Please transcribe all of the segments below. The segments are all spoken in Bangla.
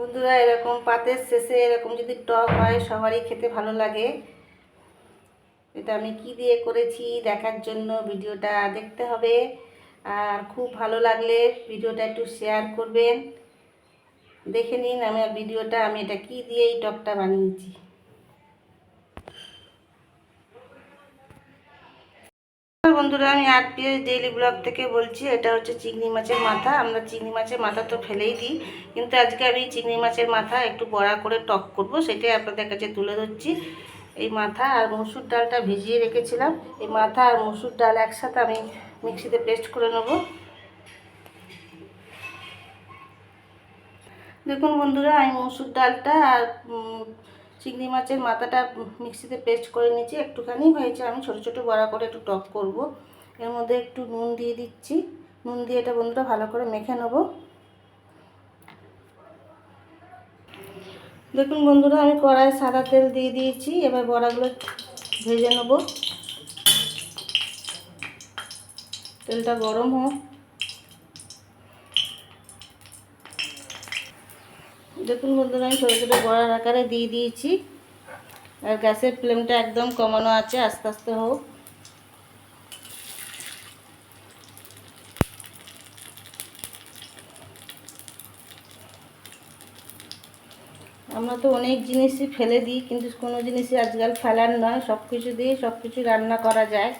বন্ধুরা, এরকম পাতের শেষে এরকম যদি টক হয়, সবারই খেতে ভালো লাগে। এটা আমি কি দিয়ে করেছি দেখার জন্য ভিডিওটা দেখতে হবে। আর খুব ভালো লাগলে ভিডিওটা একটু শেয়ার করবেন। দেখে নিন আমার ভিডিওটা আমি এটা কি দিয়ে এই টকটা বানিয়েছি। বন্ধুরা, আমি আর পিএস ডেইলি ব্লগ থেকে বলছি, এটা হচ্ছে চিংড়ি মাছের মাথা। আমরা চিংড়ি মাছের মাথা তো ফেলেই দিই, কিন্তু আজকে আমি চিংড়ি মাছের মাথা একটু বড়া করে টক করব, সেটাই আপনাদের কাছে তুলে ধরছি। এই মাথা আর মসুর ডালটা ভিজিয়ে রেখেছিলাম। এই মাথা আর মসুর ডাল একসাথে আমি মিক্সিতে পেস্ট করে নেব। দেখুন বন্ধুরা, আমি মসুর ডালটা আর চিংড়ি মাছের মাথাটা মিক্সিতে পেস্ট করে নিয়েছি, একটুখানি হয়েছে। আমি ছোট ছোট বড়া করে একটু টক করব। এর মধ্যে একটু নুন দিয়ে দিচ্ছি। নুন দিয়ে এটা বন্ধুরা ভালো করে মেখে নেব। দেখুন বন্ধুরা, আমি কড়াই সাদা তেল দিয়ে দিয়েছি। এবার বড়াগুলো ভেজে নেব। তেলটা গরম হোক। দেখুন বন্ধুরা, আমি ছোটো ছোটো বড়ার আকারে দিয়ে দিয়েছি। আর গ্যাসের ফ্লেমটা একদম কমানো আছে, আস্তে আস্তে হোক। আমরা তো অনেক জিনিসই ফেলে দিই, কিন্তু কোনো জিনিসই আজকাল ফেলার নয়। সব কিছু দিয়ে সব কিছু রান্না করা যায়।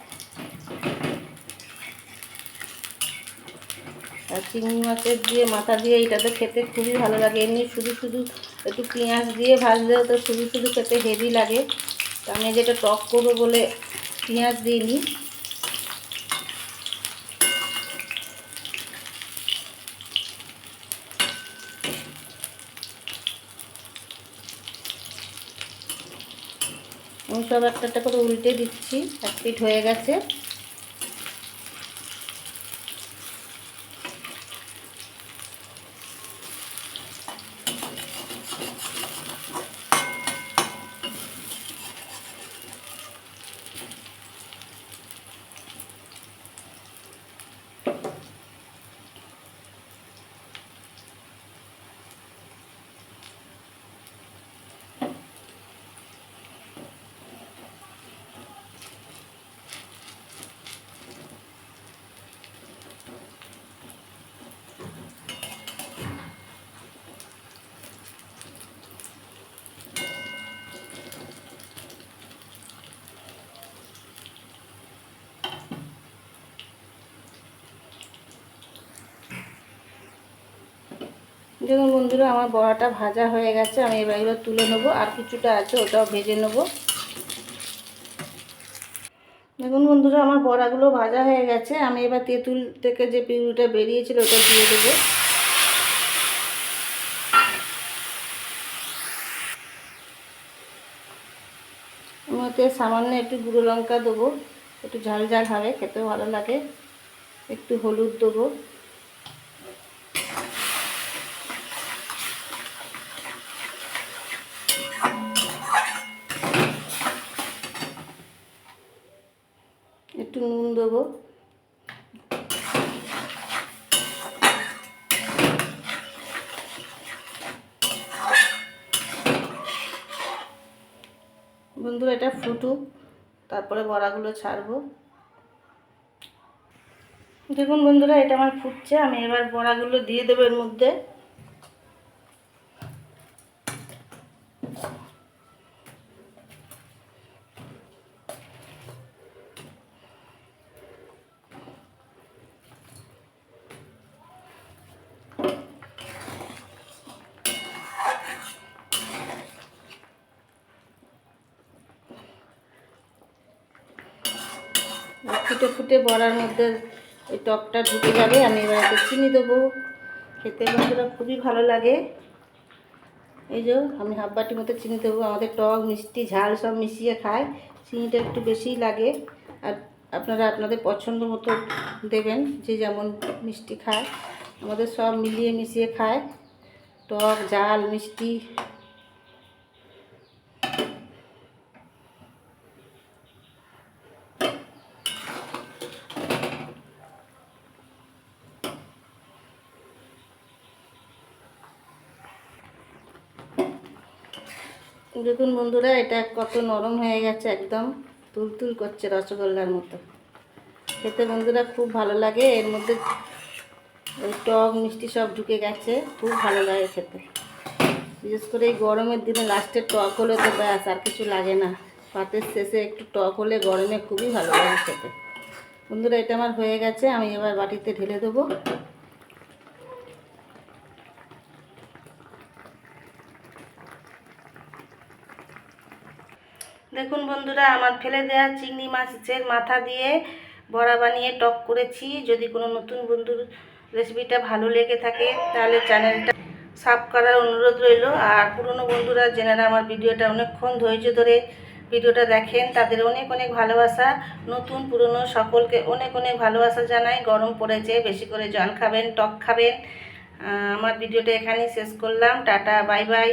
চিংড়ি মাছের দিয়ে, মাথা দিয়ে এটা তো খেতে খুবই ভালো লাগে। এমনি শুধু শুধু একটু পেঁয়াজ দিয়ে ভাজলেও তো শুধু শুধু খেতে হেভি লাগে। তো আমি যেটা টক করব বলে পেঁয়াজ দিইনি। আমি সব একটা একটা করে উল্টে দিচ্ছি, এক পিঠ হয়ে গেছে। দেখুন বন্ধুরা, আমার বড়াটা ভাজা হয়ে গেছে, আমি এবার এবার তুলে নেব। আর কিছুটা আছে, ওটাও ভেজে নেব। দেখুন বন্ধুরা, আমার বড়াগুলো ভাজা হয়ে গেছে, আমি এবার তেঁতুল থেকে যে পিউরিটা বেরিয়েছিল, ওটা দিয়ে দেবো। ওতে সামান্য একটু গুঁড়ো লঙ্কা দেবো, একটু ঝাল ঝাল হবে, খেতেও ভালো লাগে। একটু হলুদ দেবো একটু নুন দেবো। বন্ধুরা, এটা ফুটুক, তারপরে বড়াগুলো ছাড়বো। দেখুন বন্ধুরা, এটা আমার ফুটছে, আমি এবার বড়াগুলো দিয়ে দেবো এর মধ্যে। ফুটে ফুটে বড়ার মধ্যে ওই টকটা ঢুকে যাবে, আমি এবার একটু চিনি দেবো। খেতে বন্ধুরা খুবই ভালো লাগে। এই যে, আমি হাফ বাটির মতো চিনি দেবো। আমাদের টক, মিষ্টি, ঝাল সব মিশিয়ে খায়। চিনিটা একটু বেশিই লাগে। আর আপনারা আপনাদের পছন্দ মতো দেবেন, যে যেমন মিষ্টি খায়। আমাদের সব মিলিয়ে মিশিয়ে খায়। টক, ঝাল, মিষ্টি। দেখুন বন্ধুরা, এটা কত নরম হয়ে গেছে একদম। তুলতুল করছে রসগোল্লার মতো। খেতে বন্ধুরা খুব ভালো লাগে। এর মধ্যে ওই টক, মিষ্টি সব ঢুকে গেছে। খুব ভালো লাগে খেতে। বিশেষ করে এই গরমের দিনে লাস্টে টক হলে তো ব্যাস, আর কিছু লাগে না। পাতের শেষে একটু টক হলে গরমে খুবই ভালো লাগে খেতে। বন্ধুরা, এটা আমার হয়ে গেছে। আমি এবার বাটিতে ঢেলে দেবো। দেখুন বন্ধুরা, আমার ফেলে দেওয়া চিংড়ি মাছের মাথা দিয়ে বড়া বানিয়ে টক করেছি। যদি কোনো নতুন বন্ধুর রেসিপিটা ভালো লেগে থাকে, তাহলে চ্যানেলটা সাব করার অনুরোধ রইল। আর পুরনো বন্ধুরা যেনারা আমার ভিডিওটা অনেকক্ষণ ধৈর্য ধরে ভিডিওটা দেখেন। তাদের অনেক অনেক ভালোবাসা। নতুন, পুরনো সকলকে অনেক অনেক ভালোবাসা জানাই। গরম পড়েছে, বেশি করে জল খাবেন, টক খাবেন। আমার ভিডিওটা এখানেই শেষ করলাম। Tata, bye bye.